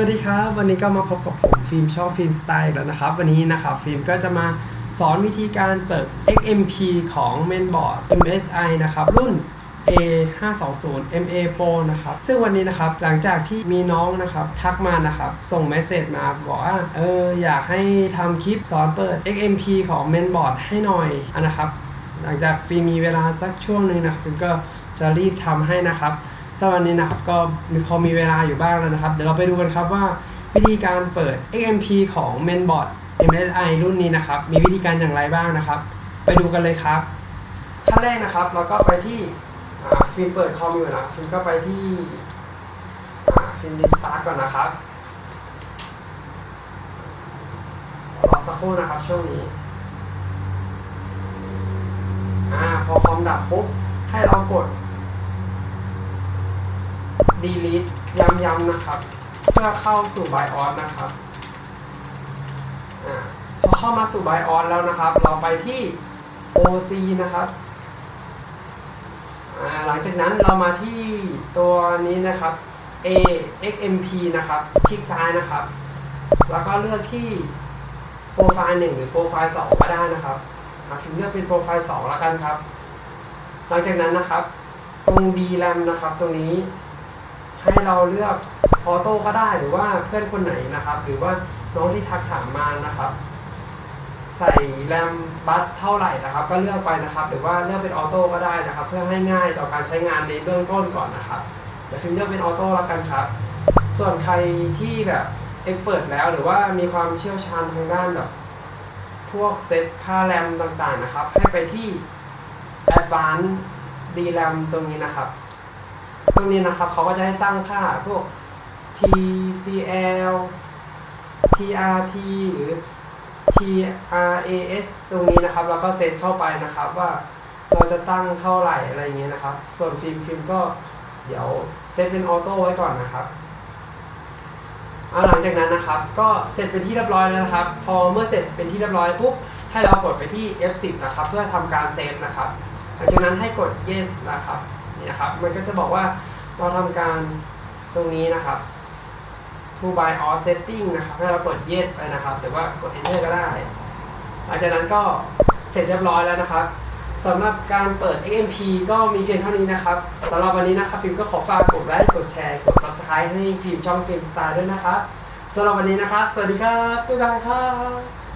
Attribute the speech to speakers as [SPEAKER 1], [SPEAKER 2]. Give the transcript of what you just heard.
[SPEAKER 1] วัสดีครับ วันนี้ก็มาพบกับผมฟิล์มช่องฟิล์มสไตล์แล้วนะครับ วันนี้นะครับฟิล์มก็จะมาสอนวิธีการเปิด XMP ของ Mainboard MSI นะครับรุ่น A520 MA Pro นะครับ ซึ่งวันนี้นะครับหลังจากที่มีน้องนะครับทักมานะครับ ส่งเมสเซจมาบอกว่าเอออยากให้ทำคลิปสอนเปิด XMP ของ Mainboard ให้หน่อยอนะครับ หลังจากฟิล์มมีเวลาสักช่วงหนึ่งนะฟิล์มก็จะรีบทำให้นะครับ สำหรับวันนี้นะครับก็พอมีเวลาอยู่บ้างแล้วนะครับ เดี๋ยวเราไปดูกันครับว่าวิธีการเปิด XMP ของ Mainboard MSI รุ่นนี้นะครับ มีวิธีการอย่างไรบ้างนะครับ ไปดูกันเลยครับ ขั้นแรกนะครับเราก็ไปที่ฟิล์มเปิดคอมอยู่นะฟิล์มก็ไปที่ฟิล์มรีสตาร์ก่อนนะครับรอสักครู่นะครับช่วงนี้อ่าพอคอมดับปุ๊บให้เรากด delete ย้ำๆนะครับ เพื่อเข้าสู่ BIOS นะครับอพอเข้ามาสู่ BIOS แล้วนะครับ เราไปที่ OC นะครับหลังจากนั้นเรามาที่ตัวนี้นะครับ AXMP นะครับ คลิกซ้ายนะครับ แล้วก็เลือกที่โปรไฟล์1หรือโปรไฟล์2ก็ได้นะครับอ่าฟิล์มเลือกเป็นโปรไฟล์2แล้วกันครับ หลังจากนั้นนะครับ ตรง DRAM นะครับ ตรงนี้ ให้เราเลือกออโต้ก็ได้หรือว่าเพื่อนคนไหนนะครับ หรือว่าน้องที่ทักถามมานะครับ ใส่แรมบัสเท่าไหร่นะครับ ก็เลือกไปนะครับ หรือว่าเลือกเป็นออโต้ก็ได้นะครับ เพื่อให้ง่ายต่อการใช้งานในเบื้องต้นก่อนนะครับเดี๋ยวฟิล์มเลือกเป็นออโต้ล้วกันครับ ส่วนใครที่แบบเอ็กเปิดแล้ว หรือว่ามีความเชี่ยวชาญทางด้านแบบพวกเซตค่าแรมต่างๆนะครับ ให้ไปที่ Advanced DRAM ตรงนี้นะครับ ตรงนี้นะครับเขาก็จะให้ตั้งค่าพวก TCL TRP หรือ TRAS ตรงนี้นะครับ แล้วก็เซตเข้าไปนะครับว่าเราจะตั้งเท่าไหร่อะไรอย่างเงี้ยนะครับ ส่วนฟิล์มฟิล์มก็เดี๋ยวเซตเป็นออโต้ไว้ก่อนนะครับเอาหลังจากนั้นนะครับ ก็เสร็จเป็นที่เรียบร้อยแล้วนะครับ พอเมื่อเสร็จเป็นที่เรียบร้อยปุ๊บให้เรากดไปที่ F10 นะครับ เพื่อทำการเซฟนะครับหลังจากนั้นให้กด yes นะครับ นี่นะครับ มันก็จะบอกว่าเราทำการตรงนี้นะครับ to by all setting นะครับ ให้เรากด yes ไปนะครับ หรือว่ากด enter ก็ได้หลังจากนั้นก็เสร็จเรียบร้อยแล้วนะครับสำหรับการเปิด XMP ก็มีเพียงเท่านี้นะครับสำหรับวันนี้นะครับฟิล์มก็ขอฝากกดไลค์กดแชร์กด subscribe ให้ฟิล์มช่องฟิล์มสไตล์ด้วยนะครับสำหรับวันนี้นะครับ สวัสดีครับ บ๊ายบายครับ